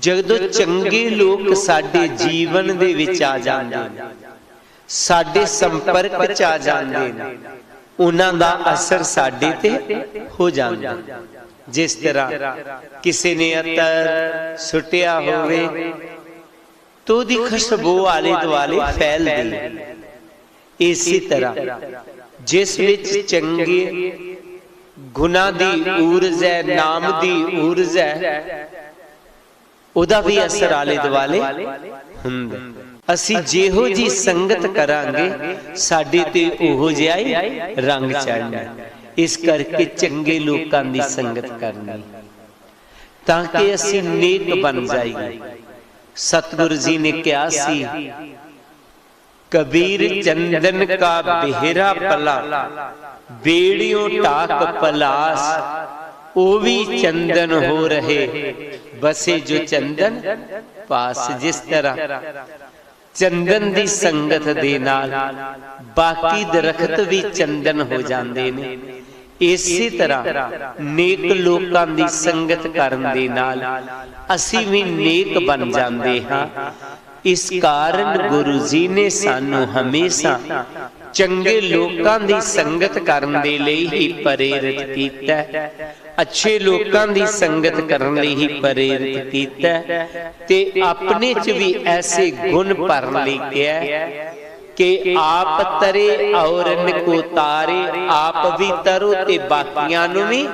ਜਦੋਂ ਚੰਗੇ ਲੋਕ ਸਾਡੇ ਜੀਵਨ ਦੇ ਵਿੱਚ ਆ ਜਾਂਦੇ ਨੇ ਸਾਡੇ ਸੰਪਰਕ ਚ ਆ ਜਾਂਦੇ ਨੇ ਉਹਨਾਂ ਦਾ ਅਸਰ ਸਾਡੇ ਤੇ ਹੋ ਜਾਂਦਾ ਜਿਸ ਤਰ੍ਹਾਂ ਕਿਸੇ ਨੇ ਅਤਰ ਸੁੱਟਿਆ ਹੋਵੇ ਤੋ ਦੀ ਖੁਸ਼ਬੂ ਆਲੇ ਦੁਆਲੇ ਫੈਲਦੀ। ਇਸੇ ਤਰ੍ਹਾਂ ਜਿਸ ਵਿੱਚ ਚੰਗੇ ਗੁਨਾ ਦੀ ਊਰਜ ਹੈ ਨਾਮ ਦੀ ਊਰਜ ਹੈ ਉਹਦਾ ਵੀ ਅਸਰ ਆਲੇ ਦੁਆਲੇ ਹੁੰਦਾ। ਅਸੀਂ ਜਿਹੋ ਜੀ ਸੰਗਤ ਕਰਾਂਗੇ ਸਾਡੇ ਤੇ ਉਹੋ ਜਿਹਾ ਹੀ ਰੰਗ ਚੜ੍ਹਨਾ। ਇਸ ਕਰਕੇ ਚੰਗੇ ਲੋਕਾਂ ਦੀ ਸੰਗਤ ਕਰਨੀ। ਤਾਂ ਕਿ ਅਸੀਂ ਨੇਕ ਬਣ ਜਾਈਏ। ਸਤਿਗੁਰੂ ਜੀ ਨੇ ਕਿਹਾ ਸੀ ਕਬੀਰ ਚੰਦਨ ਕਾ ਬਿਹਰਾ ਪਲਾ ਬੇੜਿयों ਟਾਕ ਪਲਾਸ। ਉਹ ਵੀ ਚੰਦਨ ਹੋ ਰਹੇ। ਬਸੇ ਜੋ ਚੰਦਨ, ਪਾਸ ਜਿਸ ਤਰ੍ਹਾਂ। ਚੰਦਨ ਦੀ ਸੰਗਤ ਦੇ ਨਾਲ, ਬਾਕੀ ਦਰਖਤ ਵੀ ਚੰਦਨ ਹੋ ਜਾਂਦੇ ਨੇ। ਇਸੇ ਤਰ੍ਹਾਂ ਨੇਕ ਲੋਕਾਂ ਦੀ ਸੰਗਤ ਕਰਨ ਦੇ ਨਾਲ ਅਸੀਂ ਵੀ ਨੇਕ ਬਣ ਜਾਂਦੇ ਹਾਂ। ਇਸ ਕਾਰਨ ਗੁਰੂ ਜੀ ਨੇ ਸਾਨੂੰ ਹਮੇਸ਼ਾ ਚੰਗੇ ਲੋਕਾਂ ਦੀ ਸੰਗਤ ਕਰਨ ਦੇ ਲਈ ਹੀ ਪ੍ਰੇਰਿਤ ਕੀਤਾ ਅੱਛੇ ਲੋਕਾਂ ਦੀ ਸੰਗਤ ਕਰਨ ਲਈ ਹੀ ਪ੍ਰੇਰਿਤ ਕੀਤਾ ਤੇ ਆਪਣੇ ਚ ਵੀ ਐਸੇ ਗੁਣ ਭਰਨ ਲਈ ਕਿਹਾ ਕਿ ਆਪ ਤਰੇ ਔਰਨ ਕੋ ਤਾਰੇ, ਆਪ ਵੀ ਤਰੋ ਤੇ ਬਾਕੀਆਂ ਨੂੰ ਵੀ